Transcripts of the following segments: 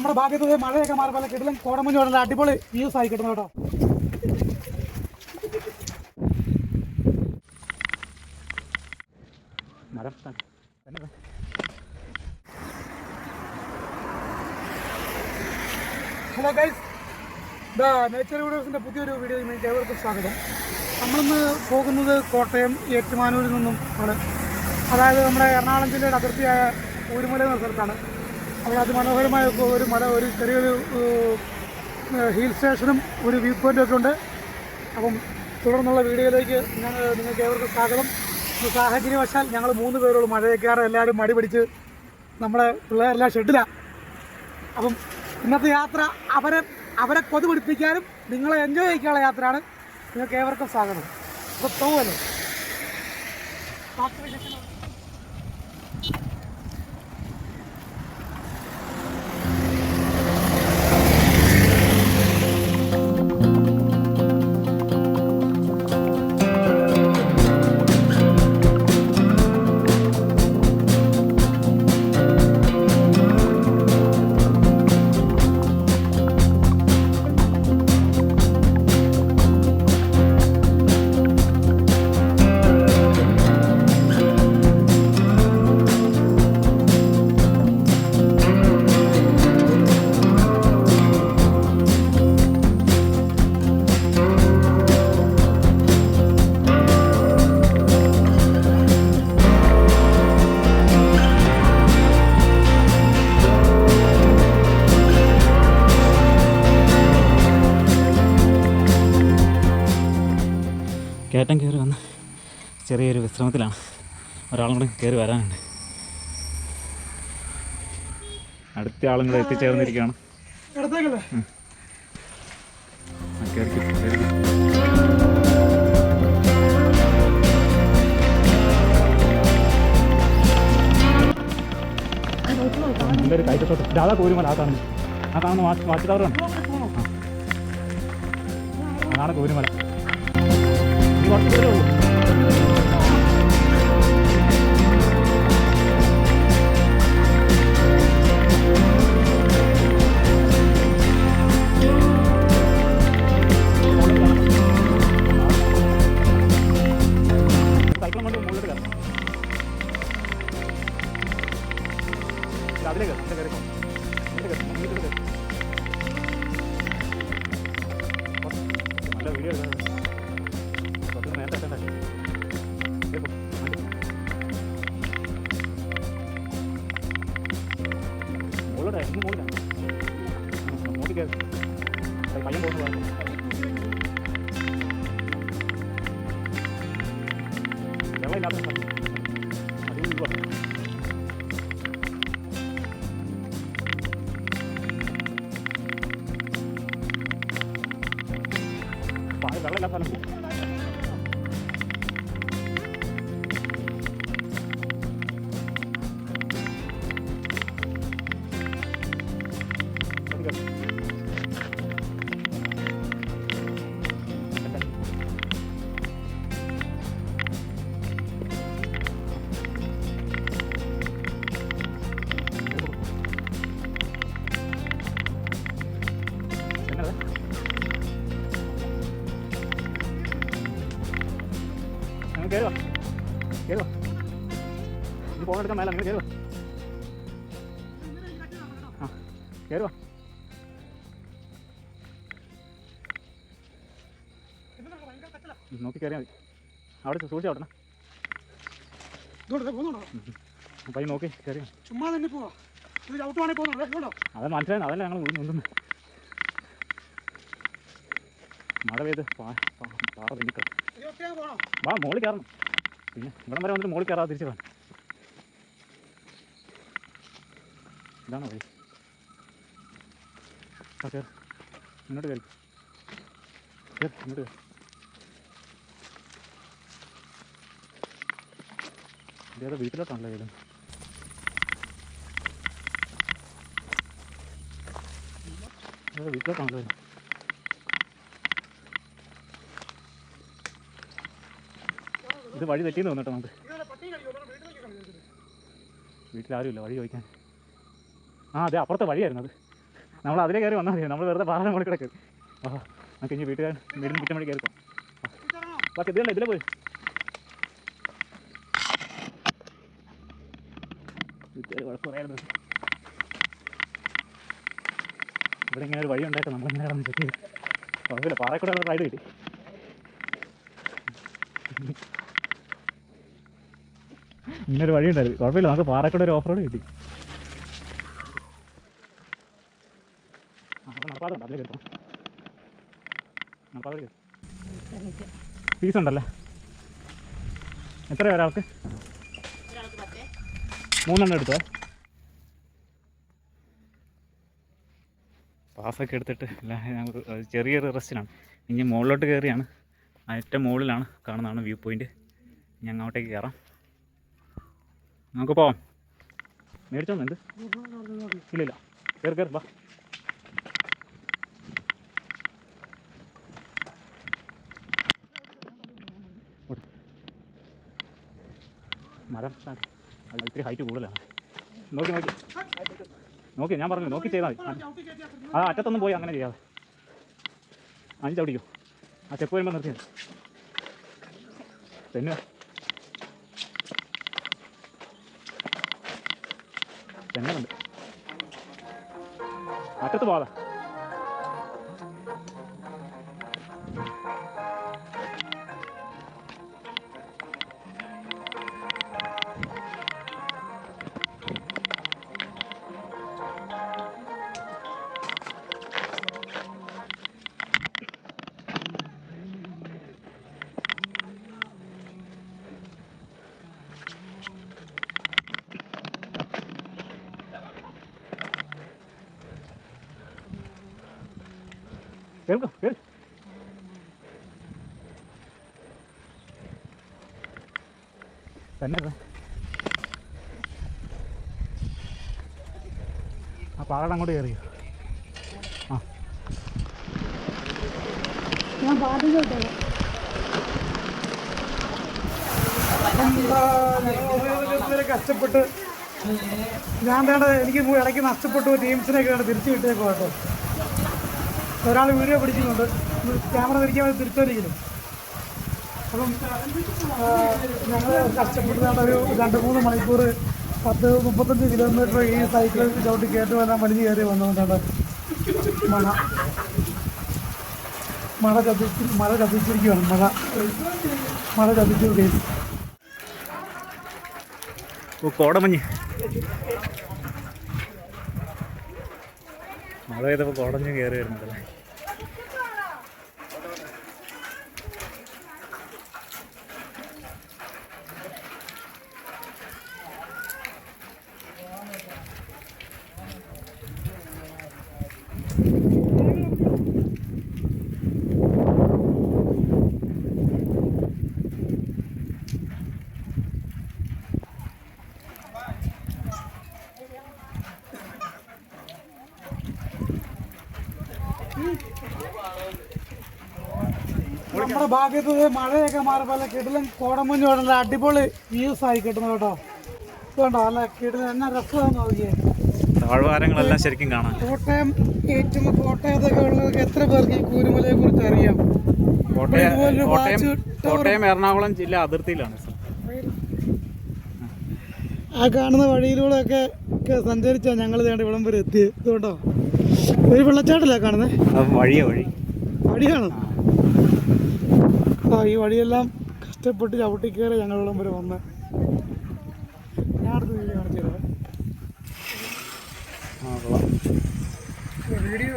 നമ്മുടെ ഭാഗ്യത്തിൽ മഴയൊക്കെ മാറിപ്പോലെ പല കോടമഞ്ഞ് വേണം അടിപൊളി വ്യൂസ് ആയി കിട്ടുന്നു കേട്ടോ. മരം. ഹലോ ഗൈസ് ദ നേച്ചർ വീഡിയോസിന്റെ പുതിയൊരു വീഡിയോയിലേക്ക് ഏവർക്കും സ്വാഗതം. നമ്മളിന്ന് പോകുന്നത് കോട്ടയം ഏറ്റുമാനൂരിൽ നിന്നും ആണ്. അതായത് നമ്മുടെ എറണാകുളം ജില്ലയുടെ അതിർത്തിയായ ഊരുമല എന്ന സ്ഥലത്താണ്. അവിടെ അതിമനോഹരമായ ഒരു മല ഒരു ചെറിയൊരു ഹിൽ സ്റ്റേഷനും ഒരു വ്യൂ പോയിന്റും ഒക്കെ ഉണ്ട്. അപ്പം തുടർന്നുള്ള വീഡിയോയിലേക്ക് ഞാൻ നിങ്ങൾക്ക് ഏവർക്കും സ്വാഗതം. സാഹചര്യവശാൽ ഞങ്ങൾ മൂന്ന് പേരുള്ളൂ. മഴയൊക്കെയാണ് എല്ലാവരും മടി പിടിച്ച് നമ്മുടെ പിള്ളേരെല്ലാം ഷെഡിലാണ് അപ്പം ഇന്നത്തെ യാത്ര അവരെ അവരെ കൊതു പിടിപ്പിക്കാനും നിങ്ങളെ എൻജോയ് ചെയ്യിക്കാനുള്ള യാത്രയാണ്. നിങ്ങൾക്ക് ഏവർക്കും സ്വാഗതം. അപ്പോൾ പോവല്ലോ? ചെറിയൊരു വിശ്രമത്തിലാണ് ഒരാളും കൂടെ കയറി വരാനുണ്ട് അടുത്ത ആളും കൂടെ എത്തിച്ചേർന്നിരിക്കുകയാണ് ാണ്. നല്ലൊരു കോരുമല ആ കാണുന്നു ആ കാണുന്ന വാച്ച് വാച്ച് ടവറാണ് അതാണ് കോരുമല കുറച്ച് ഉള്ളൂ bailando también. ഫോൺ എടുക്കാൻ മേല നിങ്ങൾ കയറുക ആ കയറുക നോക്കി കയറിയാൽ മതി. അവിടെ സൂക്ഷിച്ച് അവിടെ ഇതുകൊണ്ട് പോകുന്നുണ്ടോ? പൈ നോക്കി കയറിയാ ചുമ്മാ തന്നെ പോവാ. അത് മനസ്സിലായി അതല്ല ഞങ്ങൾ മുണ്ടുന്നു മഴ പെയ്ത് പാറ പോകണം വാ മോളിൽ കയറണം പിന്നെ ഇവിടം വരെ വന്നിട്ട് മോളിൽ കയറാതെ തിരിച്ചു വേണം ഇതാണോ വഴി കയറി മുന്നോട്ട് കയറി. കയറി. കയറി ഇതേതാ വീട്ടിലോട്ടാണല്ലോ കയറും വീട്ടിലോട്ടാണല്ലോ ഇത്? വഴി തെറ്റിയെന്ന് തോന്നിട്ടോ നമുക്ക്. ആരുമില്ല വഴി ചോദിക്കാൻ. ആ അതെ അപ്പുറത്തെ വഴിയായിരുന്നു അത്. നമ്മൾ അതിലേ കയറി വന്നാൽ മതി. നമ്മൾ വെറുതെ പാറ മുകളിൽ കിടക്കും. ആ നമുക്ക് ഇനി വീട്ടുകാർ വീടിന് കുറ്റം വഴി കയറിപ്പോ ബാക്കി ഇതിലല്ല ഇതിലേ പോയി. ഇവിടെ ഇങ്ങനെ ഒരു വഴി ഉണ്ടായിട്ട് നമ്മളിങ്ങനെ കിടന്ന് ചെക്ക് ചെയ്ത്. കുഴപ്പമില്ല പാറക്കൂടെ റൈഡ് കിട്ടി. ഇങ്ങനൊരു വഴി ഉണ്ടായിരുന്നു. കുഴപ്പമില്ല നമുക്ക് പാറക്കൂടെ ഒരു ഓഫ് റോഡ് കിട്ടി. കയറി. നടപ്പാതയിൽ കയറി. ഫീസ് ഉണ്ടല്ലേ? എത്രയാ ഒരാൾക്ക്? മൂന്നെണ്ണം എടുത്തോ? പാസ്സൊക്കെ എടുത്തിട്ട് അല്ല ഞങ്ങൾക്ക് ഒരു ചെറിയൊരു റെസ്റ്റിലാണ് ഇനി മുകളിലോട്ട് കയറിയാണ് ഏറ്റവും മുകളിലാണ് കാണുന്നതാണ് വ്യൂ പോയിന്റ് ഇനി അങ്ങോട്ടേക്ക് കയറാം നമുക്ക് പോവാം. മേടിച്ചോന്ന് എന്ത്? ഇല്ലില്ല. കയറി കയറി വാ. മരം. ഇത്തിരി ഹൈറ്റ് കൂടുതലാണ്. നോക്കി നോക്കി. നോക്കി ഞാൻ പറഞ്ഞു നോക്കി ചെയ്താൽ മതി. ആ അറ്റത്തൊന്നും പോയി അങ്ങനെ ചെയ്യാതെ. അഞ്ച് ചവിടിക്കോ ആ ചെപ്പ് വരുമ്പോൾ നിർത്തി. പിന്നെ തെന്നുണ്ട് അറ്റത്ത് പോകാതെ. കേൾക്കോ കേൾ തന്നെ. ആ പാറയുടെ അങ്ങോട്ട് കയറിയോ? ആ. ഞാൻ കഷ്ടപ്പെട്ട് ഞാൻ വേണ്ട എനിക്ക് ഇടയ്ക്ക് നഷ്ടപ്പെട്ടു ടീംസിനൊക്കെ വേണ്ട തിരിച്ചു കിട്ടിയേക്കോ കേട്ടോ ഒരാൾ വീഡിയോ പിടിക്കുന്നുണ്ട് ക്യാമറ തിരിക്കാൻ വേണ്ടി തിരിച്ചോലിക്കുന്നു അപ്പം ഞങ്ങൾ കഷ്ടപ്പെടുന്ന ഒരു രണ്ട് മൂന്ന് മണിക്കൂർ പത്ത് മുപ്പത്തഞ്ച് കിലോമീറ്റർ ഈ സൈക്കിൾ ചവിട്ടി കയറ്റി വരാൻ വലിഞ്ഞ് കയറി വന്നുകൊണ്ടാണ് മഴ. മഴ കത്തി മഴ കത്തിച്ചിരിക്കുകയാണ് മഴ മഴ കത്തിച്ചു കേസ് കോടമഞ്ഞ്. മഴ പെയ്തപ്പോൾ കോടഞ്ഞ് കയറി വരുന്നുണ്ടല്ലേ? ഭാഗ്യത്ത് മഴയൊക്കെ മാറിപ്പോലെ കിടലും കോടമഞ്ഞ് നല്ല അടിപൊളി വ്യൂസ് ആയി കിട്ടുന്നത് കേട്ടോ. ഇതുണ്ടോ അല്ല കിടലും എന്നാ രസമാണെന്ന് നോക്കിയേ. താഴ്വാരങ്ങളെല്ലാം ശരിക്കും കാണാം കോട്ടയം ഏറ്റവും കോട്ടയത്തൊക്കെ ഉള്ളവർക്ക് എത്ര പേർക്ക് ഈ കൂരുമലയെ കുറിച്ച് അറിയാം? കോട്ടയം എറണാകുളം ജില്ല അതിർത്തിയിലാണ് ആ കാണുന്ന വഴിയിലൂടെ ഒക്കെ സഞ്ചരിച്ചാ ഞങ്ങൾ വേണ്ട ഇവിടം വരെ എത്തി ഇതുകൊണ്ടോ? ഒരു വെള്ളച്ചാട്ടല്ല കാണുന്നത് വഴിയാ വഴി. വഴിയാണ്? ഈ വഴിയെല്ലാം കഷ്ടപ്പെട്ട് ചവിട്ടി കയറി ഞങ്ങളിവിടം വരെ വന്ന്. ഞാൻ അടുത്ത വീഡിയോ കാണിച്ചു തരാം ആ കൊള്ളാം. വീഡിയോ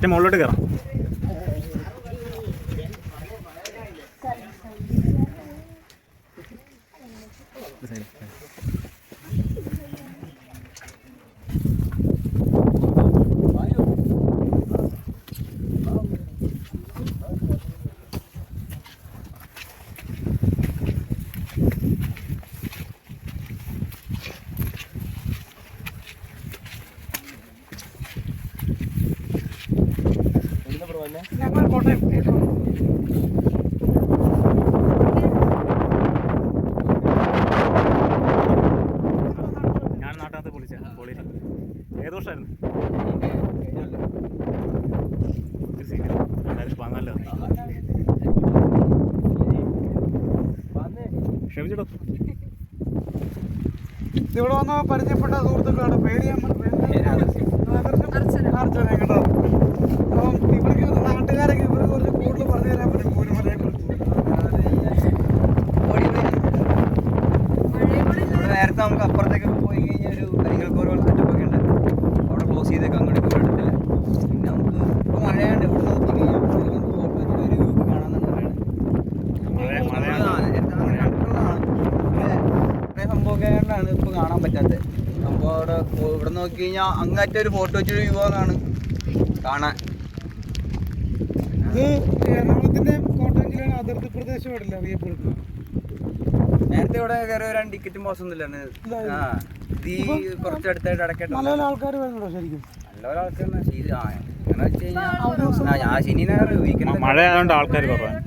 ഏറ്റവും മുകളിലോട്ട് കയറാം ഇത് side, side. ഞങ്ങൾ കോട്ടയം ഏറ്റുമാനൂർ. ഞാൻ നാട്ടിനകത്ത് പൊളിച്ച പൊളി ഏത് വർഷമായിരുന്നു? ഒത്തിരി സീനിയർ രണ്ടായിരത്തി പതിനാലിൽ ക്ഷമിച്ചിട്ടോ. ഇവിടെ വന്ന പരിചയപ്പെട്ട സുഹൃത്തുക്കളാണ്. പേര് ഞാൻ മറന്നു. പേര് അർച്ചന. കേട്ടോ. അപ്പം ഇവിടേക്ക് നാട്ടുകാരൊക്കെ കൂടുതൽ പറഞ്ഞു തരാൻ പറ്റും നേരത്തെ നമുക്ക് അപ്പുറത്തേക്ക് പോയി കഴിഞ്ഞാൽ ഒരു കരിങ്കൽക്കോര പോലെ സെറ്റപ്പ് ഒക്കെ അവിടെ ക്ലോസ് ചെയ്തേക്ക് അങ്ങോട്ട് പോയിട്ടില്ല പിന്നെ നമുക്ക് ഇപ്പോൾ മഴയാണ്ട് ഇവിടെ നിർത്തി കഴിഞ്ഞാൽ ഒരു വ്യൂ മഴ മഴയാണ്. സംഭവമൊക്കെയാണ് ഇപ്പോൾ കാണാൻ പറ്റാത്തത് സംഭവം അവിടെ ഇവിടെ നോക്കി കഴിഞ്ഞാൽ അങ്ങാറ്റ ഒരു ഫോട്ടോ വെച്ചൊരു വ്യൂ ആണ് കാണാൻ. ഇത് എറണാകുളത്തിന്റെ കോട്ടയം ജില്ലയുടെ അതിർത്തി പ്രദേശമായിട്ടില്ല അറിയപ്പെടുന്നത്. നേരത്തെ ഇവിടെ കയറി വരാൻ ടിക്കറ്റും ബോസ്. ആ ഇത് ഈ കുറച്ചടുത്തായിട്ട് അടക്കട്ടെ. നല്ല നല്ല ആൾക്കാർ വരുന്നുണ്ടോ ശരിക്കും? നല്ല ഒരാൾക്കാണ് ശരി ആ എങ്ങനെ വെച്ച് കഴിഞ്ഞാൽ ആ ഞാൻ ശനി ഞായർ വീക്കെൻഡ് മഴ ആയതുകൊണ്ട് ആൾക്കാർ കുറവാണ്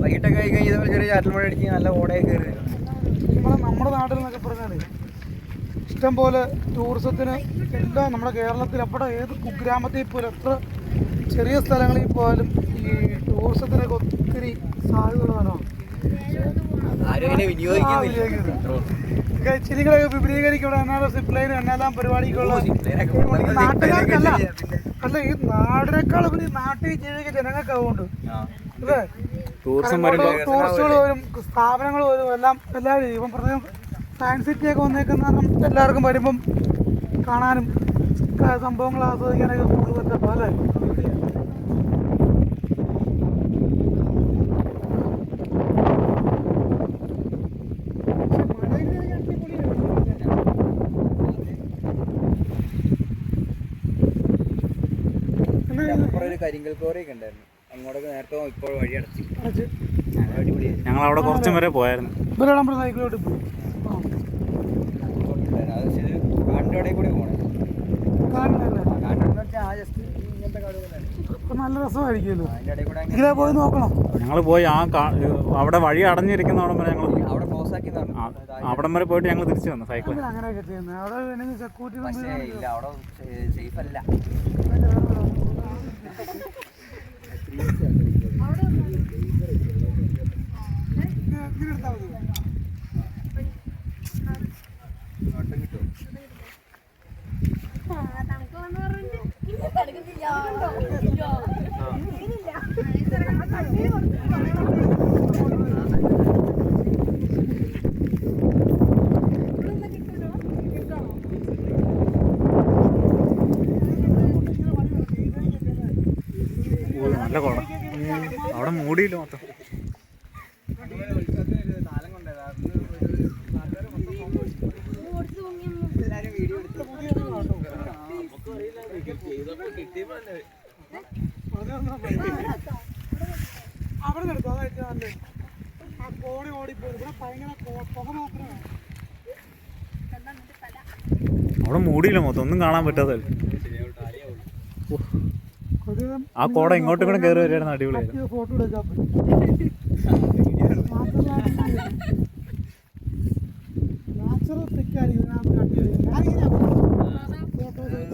വൈകിട്ടൊക്കെ ആയി കഴിഞ്ഞാൽ ചെറിയ ചാറ്റൽ മഴ അടിച്ച് നല്ല ഓടയൊക്കെ കയറി നമ്മുടെ നാട്ടിൽ നിന്നൊക്കെ പറഞ്ഞാൽ ഇഷ്ടം പോലെ ടൂറിസത്തിന് എല്ലാം നമ്മുടെ കേരളത്തിൽ എവിടെ ഏത് കുഗ്രാമത്തിൽ പോലും എത്ര ചെറിയ സ്ഥലങ്ങളിൽ പോയാലും ഈ ടൂറിസത്തിനൊക്കെ ഒത്തിരി സാധ്യതകളാണ് ആരും അതിനെ വിനിയോഗിക്കുന്നില്ല ചിരികളൊക്കെ വിപുലീകരിക്കും എന്നാലും സിപ്ലൈനും എന്നെല്ലാം പരിപാടിക്കുള്ള നാട്ടുകാർക്കല്ല പിന്നെ. അല്ല? ഈ നാടിനേക്കാൾ ഉപരി നാട്ടിൽ ജീവിക്കുന്ന ജനങ്ങൾക്ക് അതുകൊണ്ട്. ടൂറിസ്റ്റുകൾ വരും സ്ഥാപനങ്ങൾ വരും എല്ലാം എല്ലാവരും ഇപ്പം പ്രത്യേകം സയൻസ് സിറ്റിയൊക്കെ വന്നേക്കുന്ന നമുക്ക് എല്ലാവർക്കും വരുമ്പം കാണാനും സംഭവങ്ങൾ ആസ്വദിക്കാനൊക്കെ കൂടുതൽ പറ്റപ്പോൾ അല്ലേ? കരിങ്കൽ ഉണ്ടായിരുന്നു. അങ്ങോട്ടൊക്കെ നേരത്തെ ഇപ്പോൾ വഴി അടച്ചു. അടച്ച് നല്ല ഞങ്ങൾ അവിടെ കുറച്ചും വരെ പോയായിരുന്നു. സൈക്കിളോട്ട് പോയി നല്ല രസമായിരിക്കുമല്ലോ ഇതിലെ പോയി നോക്കണം. ഞങ്ങൾ പോയി ആ അവിടെ വഴി അടഞ്ഞിരിക്കുന്ന അവിടെ വരെ ഞങ്ങൾ അവിടെ വരെ പോയിട്ട് ഞങ്ങൾ തിരിച്ചു വന്നു സൈക്കിൾ അങ്ങനെയൊക്കെ ചെയ്യുന്നത്. അവിടെ സെക്യൂരിറ്റി ഇല്ല അവിടെ സേഫ് അല്ല വന്ന് പറഞ്ഞിട്ട് ഇന്ന് തണുക്കുന്നില്ല ഓ, നല്ല കുളം അവിടെ മൂടിയില്ല മൊത്തം താലം കൊണ്ടുപോയത് എല്ലാരും വീഡിയോ എടുത്തു അവിടെ നിർത്തും അതായിട്ട് ആ കോടി ഓടിപ്പോയി ഇവിടെ ഭയങ്കര പുക മാത്രമേ അവിടെ മൂടിയില്ല മൊത്തം. ഒന്നും കാണാൻ പറ്റാതെ. ആ കോട ഇങ്ങോട്ടും കൂടെ കയറി വരികയായിരുന്നു അടിപൊളിയായിരുന്നു. ഫോട്ടോ എടുക്കാൻ നാച്ചുറൽ പിക്കാണ് ഇതിനകത്ത് അടിപൊളി ഞാനിങ്ങനെ ഫോട്ടോസ്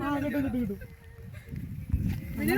ആ കിട്ടും കിട്ടും കിട്ടും ഇതിനകത്ത് പോകും ഓ കോട്ടയത്ത് ലൈസൻസ് കൊടുക്കുന്നുണ്ട് ത്രീ ഡിയിലെ സെറ്റ് ആവും ഓക്കെ ഇത്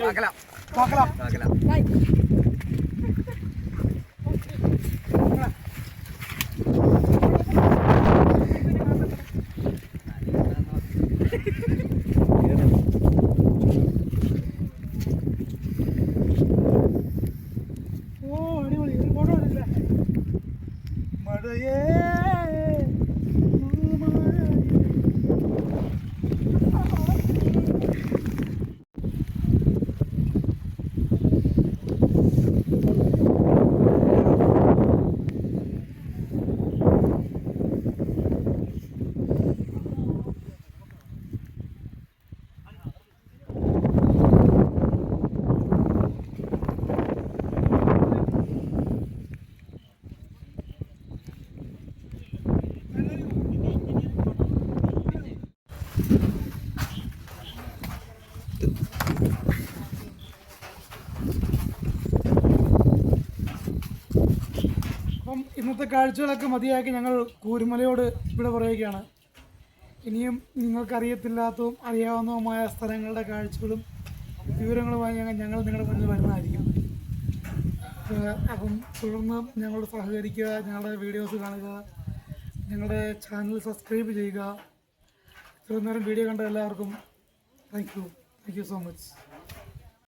നിൽക്കാം നോക്കലാം നോക്കണം അപ്പം ഇന്നത്തെ കാഴ്ചകളൊക്കെ മതിയാക്കി ഞങ്ങൾ കൂരുമലയോട് ഇവിടെ പറയുകയാണ്. ഇനിയും നിങ്ങൾക്കറിയത്തില്ലാത്തതും അറിയാവുന്നതുമായ സ്ഥലങ്ങളുടെ കാഴ്ചകളും വിവരങ്ങളുമായി ഞങ്ങൾ ഞങ്ങൾ നിങ്ങളുടെ മുന്നിൽ വരുന്നതായിരിക്കും. അപ്പം തുടർന്ന് ഞങ്ങളോട് സഹകരിക്കുക ഞങ്ങളുടെ വീഡിയോസ് കാണുക ഞങ്ങളുടെ ചാനൽ സബ്സ്ക്രൈബ് ചെയ്യുക. നേരം വീഡിയോ കണ്ട എല്ലാവർക്കും thank Thank you so much.